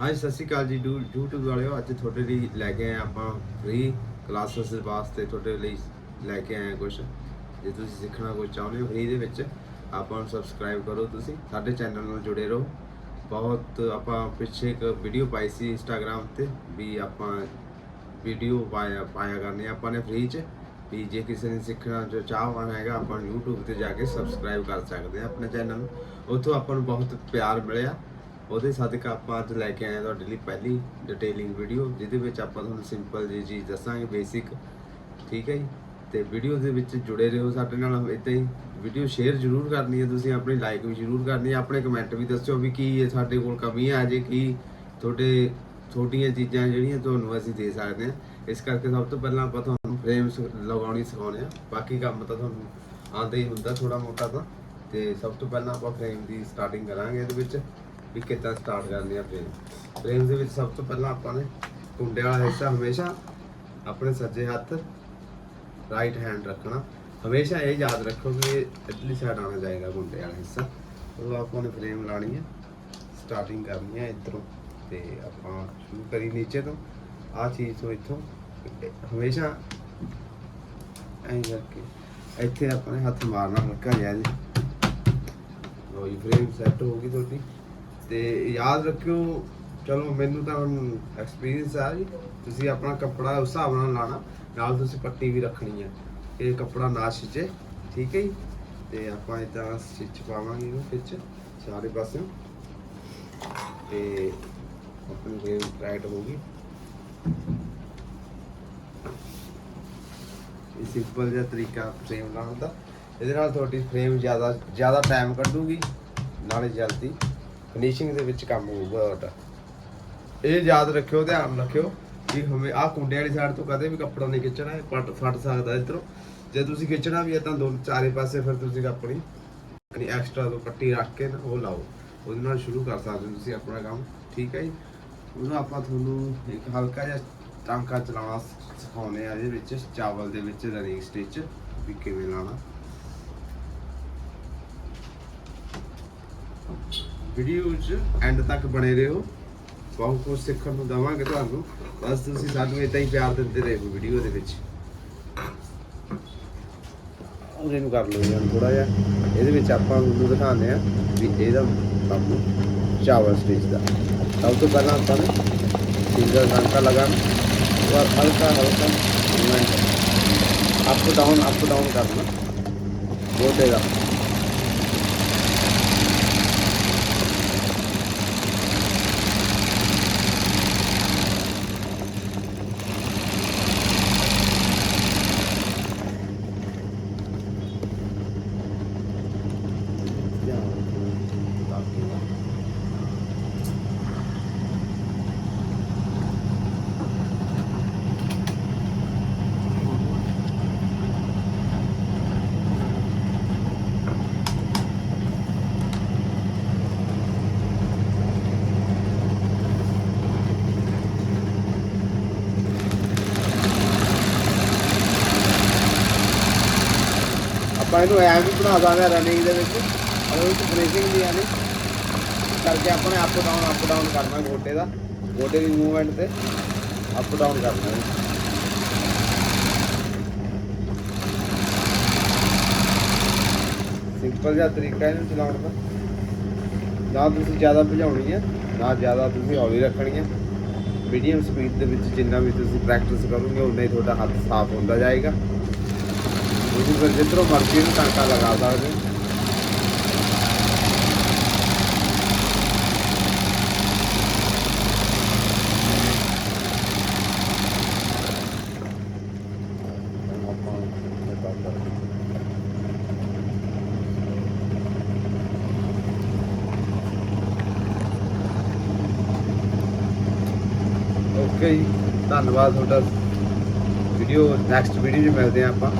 ਹਾਂਜੀ, ਸਤਿ ਸ਼੍ਰੀ ਅਕਾਲ ਜੀ। ਡੂ- YouTube ਵਾਲਿਓ, ਅੱਜ ਤੁਹਾਡੇ ਲਈ ਲੈ ਕੇ ਆਏ ਆਪਾਂ ਫ੍ਰੀ ਕਲਾਸਿਸ ਵਾਸਤੇ ਤੁਹਾਡੇ ਲਈ ਲੈ ਕੇ ਆਏ ਹਾਂ ਕੁਝ ਜੇ ਤੁਸੀਂ ਸਿੱਖਣਾ ਕੁਝ ਚਾਹੁੰਦੇ ਹੋ ਫ੍ਰੀ ਦੇ ਵਿੱਚ, ਆਪਾਂ ਨੂੰ ਸਬਸਕ੍ਰਾਈਬ ਕਰੋ ਤੁਸੀਂ। ਸਾਡੇ ਚੈਨਲ ਨਾਲ ਜੁੜੇ ਰਹੋ। ਬਹੁਤ ਆਪਾਂ ਪਿੱਛੇ ਇੱਕ ਵੀਡੀਓ ਪਾਈ ਸੀ Instagram ਤੇ ਵੀ ਆਪਾਂ ਵੀਡੀਓ ਪਾਇਆ ਪਾਇਆ ਕਰਨੀ ਆਪਾਂ ਨੇ ਫ੍ਰੀ ਚ। ਵੀ ਜੇ ਕਿਸੇ ਨੇ ਸਿੱਖਣਾ ਜੋ ਚਾਹਵਾਨ ਹੈਗਾ, ਆਪਾਂ ਨੂੰ YouTube ਤੇ ਜਾ ਕੇ ਸਬਸਕ੍ਰਾਈਬ ਕਰ ਸਕਦੇ ਆ ਆਪਣੇ ਚੈਨਲ ਨੂੰ। ਉੱਥੋਂ ਆਪਾਂ ਨੂੰ ਬਹੁਤ ਪਿਆਰ ਮਿਲਿਆ। ਉਹਦੇ ਸਦਕਾ ਆਪਾਂ ਅੱਜ ਲੈ ਕੇ ਆਏ ਹਾਂ ਤੁਹਾਡੇ ਲਈ ਪਹਿਲੀ ਡਿਟੇਲਿੰਗ ਵੀਡੀਓ ਜਿਹਦੇ ਵਿੱਚ ਆਪਾਂ ਤੁਹਾਨੂੰ ਸਿੰਪਲ ਜੀ ਚੀਜ਼ ਦੱਸਾਂਗੇ ਬੇਸਿਕ ਠੀਕ ਹੈ ਜੀ? ਤੇ ਵੀਡੀਓ ਦੇ ਵਿੱਚ ਜੁੜੇ ਰਹੋ ਸਾਡੇ ਨਾਲ ਇਦਾਂ ਹੀ। ਵੀਡੀਓ ਸ਼ੇਅਰ ਜ਼ਰੂਰ ਕਰਨੀ ਹੈ ਤੁਸੀਂ, ਆਪਣੀ ਲਾਈਕ ਵੀ ਜ਼ਰੂਰ ਕਰਨੀ ਹੈ, ਆਪਣੇ ਕਮੈਂਟ ਵੀ ਦੱਸਿਓ ਵੀ ਕੀ ਇਹ ਸਾਡੇ ਕੋਲ ਕਮੀ ਆ ਜੇ, ਕੀ ਤੁਹਾਡੇ ਛੋਟੀਆਂ ਚੀਜ਼ਾਂ ਜਿਹੜੀਆਂ ਤੁਹਾਨੂੰ ਅਸੀਂ ਦੇ ਸਕਦੇ ਹਾਂ। ਇਸ ਕਰਕੇ ਸਭ ਤੋਂ ਪਹਿਲਾਂ ਆਪਾਂ ਤੁਹਾਨੂੰ ਫਰੇਮ ਲਗਾਉਣੀ ਸਿਖਾਉਣੇ ਆ ਬਾਕੀ ਕੰਮ ਤਾਂ ਤੁਹਾਨੂੰ ਆਉਂਦਾ ਹੀ ਹੁੰਦਾ ਥੋੜਾ ਮੋਟਾ ਤਾਂ। ਤੇ ਸਭ ਤੋਂ ਪਹਿਲਾਂ ਆਪਾਂ ਫਰੇਮ ਦੀ ਸਟਾਰਟਿੰਗ ਕਰਾਂਗੇ ਇਹਦੇ ਵਿੱਚ। ਵੀ ਕਿੱਦਾਂ ਸਟਾਰਟ ਕਰਨੀ ਆ ਫਰੇਮ ਫਰੇਮ ਦੇ ਵਿੱਚ ਸਭ ਤੋਂ ਪਹਿਲਾਂ ਆਪਾਂ ਨੇ ਕੁੰਡੇ ਵਾਲਾ ਹਿੱਸਾ ਹਮੇਸ਼ਾ ਆਪਣੇ ਸੱਜੇ ਹੱਥ ਰਾਈਟ ਹੈਂਡ ਰੱਖਣਾ। ਹਮੇਸ਼ਾ ਇਹ ਯਾਦ ਰੱਖੋ ਕਿ ਇਹ ਇਡਲੀ ਸਾਈਡ ਆਉਣਾ ਚਾਹੀਦਾ ਕੁੰਡੇ ਵਾਲਾ ਹਿੱਸਾ। ਉਹ ਆਪਾਂ ਨੇ ਫਰੇਮ ਲਾਣੀ ਹੈ ਸਟਾਰਟਿੰਗ ਕਰਨੀ ਹੈ ਇੱਧਰੋਂ ਤੇ ਆਪਾਂ ਸ਼ੁਰੂ ਕਰੀ ਨੀਚੇ ਤੋਂ। ਆਹ ਚੀਜ਼ ਤੋਂ ਇੱਥੋਂ ਹਮੇਸ਼ਾ ਐਂ ਕਰਕੇ ਇੱਥੇ ਆਪਣੇ ਹੱਥ ਮਾਰਨਾ ਹਲਕਾ ਜਿਹਾ ਜੀ। ਲੋ ਜੀ ਫਰੇਮ ਸੈੱਟ ਹੋ ਗਈ ਤੁਹਾਡੀ। ਤੇ ਯਾਦ ਰੱਖਿਓ, ਚਲੋ ਮੈਨੂੰ ਤਾਂ ਹੁਣ ਐਕਸਪੀਰੀਅੰਸ ਆ ਜੀ। ਤੁਸੀਂ ਆਪਣਾ ਕੱਪੜਾ ਉਸ ਹਿਸਾਬ ਨਾਲ ਲਾਣਾ, ਨਾਲ ਤੁਸੀਂ ਪੱਟੀ ਵੀ ਰੱਖਣੀ ਹੈ ਇਹ ਕੱਪੜਾ ਨਾ ਛਿੱਚੇ ਠੀਕ ਹੈ ਜੀ? ਤੇ ਆਪਾਂ ਇਦਾਂ ਸਟਿਚ ਪਾਵਾਂਗੇ ਇਹਨੂੰ ਵਿੱਚ, ਸਾਰੇ ਪਾਸੇ ਤੇ ਆਪਣੀ ਫਰੇਮ ਟਾਈਟ ਹੋਊਗੀ ਇਹ ਸਿੰਪਲ ਜਿਹਾ ਤਰੀਕਾ ਫਰੇਮ ਲਾਉਣ ਦਾ। ਇਹਦੇ ਨਾਲ ਤੁਹਾਡੀ ਫਰੇਮ ਜ਼ਿਆਦਾ ਜ਼ਿਆਦਾ ਟਾਈਮ ਕੱਢੂਗੀ, ਨਾਲੇ ਜਲਦੀ। ਫਿਨਿਸ਼ਿੰਗ ਦੇ ਵਿੱਚ ਕੰਮ ਹੋਊਗਾ ਤੁਹਾਡਾ ਇਹ ਯਾਦ ਰੱਖਿਓ, ਧਿਆਨ ਰੱਖਿਓ ਕਿ ਹਮੇ ਆਹ ਕੁੰਡੇ ਵਾਲੀ ਸਾਈਡ ਤੋਂ ਕਦੇ ਵੀ ਕੱਪੜਾ ਨਹੀਂ ਖਿੱਚਣਾ, ਇਹ ਪਟ ਫਟ ਸਕਦਾ ਇਧਰੋਂ। ਜੇ ਤੁਸੀਂ ਖਿੱਚਣਾ ਵੀ ਹੈ ਤਾਂ ਦੋ ਚਾਰੇ ਪਾਸੇ ਫਿਰ ਤੁਸੀਂ ਆਪਣੀ ਆਪਣੀ ਐਕਸਟਰਾ ਤੋਂ ਪੱਟੀ ਰੱਖ ਕੇ ਨਾ ਉਹ ਲਾਓ। ਉਹਦੇ ਨਾਲ ਸ਼ੁਰੂ ਕਰ ਸਕਦੇ ਹੋ ਤੁਸੀਂ ਆਪਣਾ ਕੰਮ, ਠੀਕ ਹੈ ਜੀ? ਉਹਨੂੰ ਆਪਾਂ ਤੁਹਾਨੂੰ ਇੱਕ ਹਲਕਾ ਜਿਹਾ ਟਾਂਕਾ ਚਲਾਉਣਾ ਸ- ਸਿਖਾਉਂਦੇ ਆ ਇਹਦੇ ਵਿੱਚ, ਚਾਵਲ ਦੇ ਵਿੱਚ ਰਨਿੰਗ ਸਟਿਚ ਵੀ ਕਿਵੇਂ ਲਾਣਾ ਵੀਡੀਓ 'ਚ ਐਂਡ ਤੱਕ ਬਣੇ ਰਹੋ। ਬਹੁਤ ਕੁਝ ਸਿੱਖਣ ਨੂੰ ਦਵਾਂਗੇ ਤੁਹਾਨੂੰ। ਬਸ ਤੁਸੀਂ ਸਾਨੂੰ ਇਦਾਂ ਹੀ ਪਿਆਰ ਦਿੰਦੇ ਰਹੋ ਵੀਡੀਓ ਦੇ ਵਿੱਚ। ਉਹਦੇ ਨੂੰ ਕਰ ਲਓ ਥੋੜਾ ਜਿਹਾ। ਇਹਦੇ ਵਿੱਚ ਆਪਾਂ ਤੁਹਾਨੂੰ ਦਿਖਾਉਂਦੇ ਆ ਵੀ ਇਹਦਾ ਕੰਮ ਚਾਵਲ ਸਟੇਜ ਦਾ। ਸਭ ਤੋਂ ਪਹਿਲਾਂ ਆਪਾਂ ਨੇ ਸਿੰਗਲ ਡਾਂਕਾ ਲਗਾਉਣ। ਔਰ ਹਲਕਾ ਹਲਕਾ movement up down up down ਕਰਨਾ। ਬਹੁਤ ਜ਼ਿਆਦਾ ਆਪਾਂ ਇਹਨੂੰ ਐਂ ਵੀ ਬਣਾ ਦਾਂਗੇ ਰਨਿੰਗ ਦੇ ਵਿੱਚ। ਅਗਰ ਉਹ ਫਿਨਿਸ਼ਿੰਗ ਦੀ ਆਣੀ ਕਰਕੇ ਆਪਣੇ ਅਪ ਡਾਊਨ ਅਪ ਡਾਊਨ ਕਰਨਾ ਗੋਡੇ ਦਾ। ਗੋਡੇ ਦੀ ਮੂਵਮੈਂਟ ਤੇ ਅਪ ਡਾਊਨ ਕਰਨਾ ਹੈ ਸਿੰਪਲ ਜਿਹਾ ਤਰੀਕਾ ਇਹਨੂੰ ਚਲਾਉਣ ਦਾ। ਨਾ ਤੁਸੀਂ ਜ਼ਿਆਦਾ ਭਜਾਉਣੀ ਹੈ ਨਾ ਜ਼ਿਆਦਾ ਤੁਸੀਂ ਹੌਲੀ ਰੱਖਣੀ ਹੈ ਮੀਡੀਅਮ ਸਪੀਡ ਦੇ ਵਿੱਚ ਜਿੰਨਾ ਵੀ ਤੁਸੀਂ ਪ੍ਰੈਕਟਿਸ ਕਰੋਗੇ, ਉਨਾ ਹੀ ਤੁਹਾਡਾ ਹੱਥ ਸਾਫ਼ ਹੁੰਦਾ ਜਾਏਗਾ। ਤੁਸੀਂ ਫਿਰ ਜਿੱਧਰੋਂ ਮਰਜ਼ੀ ਨੂੰ ਟਾਂਕਾ ਲਗਾ ਸਕਦੇ ਹੋ। ਓਕੇ ਜੀ, ਧੰਨਵਾਦ ਤੁਹਾਡਾ। ਵੀਡੀਓ ਨੈਕਸਟ ਵੀਡੀਓ 'ਚ ਮਿਲਦੇ ਹਾਂ ਆਪਾਂ।